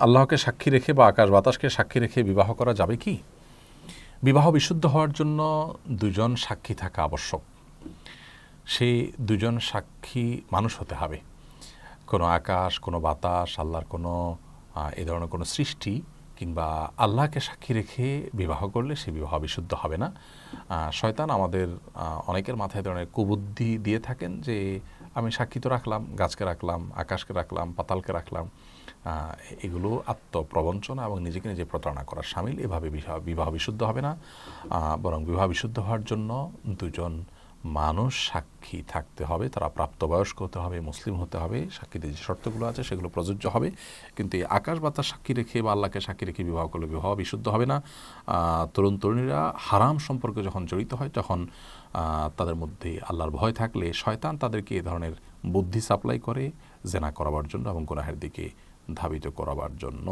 আল্লাহকে সাক্ষী রেখে বা আকাশ বাতাসকে সাক্ষী রেখে বিবাহ করা যাবে কি? বিবাহ বিশুদ্ধ হওয়ার জন্য দুজন সাক্ষী থাকা আবশ্যক। সেই দুজন সাক্ষী মানুষ হতে হবে। কোনো আকাশ, কোনো বাতাস, আল্লাহর কোনো এ ধরনের কোনো সৃষ্টি কিংবা আল্লাহকে সাক্ষী রেখে বিবাহ করলে সে বিবাহ বিশুদ্ধ হবে না। শয়তান আমাদের অনেকের মাথায় ধরনের কুবুদ্ধি দিয়ে থাকেন যে আমি সাক্ষী তো রাখলাম, গাছকে রাখলাম, আকাশকে রাখলাম, পাতালকে রাখলাম এগুলো আত্মপ্রবঞ্চনা এবং নিজেকে নিজে প্রতারণা করার সামিল। এভাবে বিবাহ বিশুদ্ধ হবে না। বরং বিবাহ বিশুদ্ধ হওয়ার জন্য দুজন মানুষ সাক্ষী থাকতে হবে, তারা প্রাপ্তবয়স্ক হতে হবে, মুসলিম হতে হবে সাক্ষীতে যে শর্তগুলো আছে সেগুলো প্রযোজ্য হবে। কিন্তু এই আকাশ বাতাস সাক্ষী রেখে বা আল্লাহকে সাক্ষী রেখে বিবাহ করলে বিবাহ বিশুদ্ধ হবে না। তরুণ তরুণীরা হারাম সম্পর্কে যখন জড়িত হয়, তখন তাদের মধ্যে আল্লাহর ভয় থাকলে শয়তান তাদেরকে এ ধরনের বুদ্ধি সাপ্লাই করে, জেনা করাবার জন্য এবং গুনাহের দিকে ধাবিত করাবার জন্য।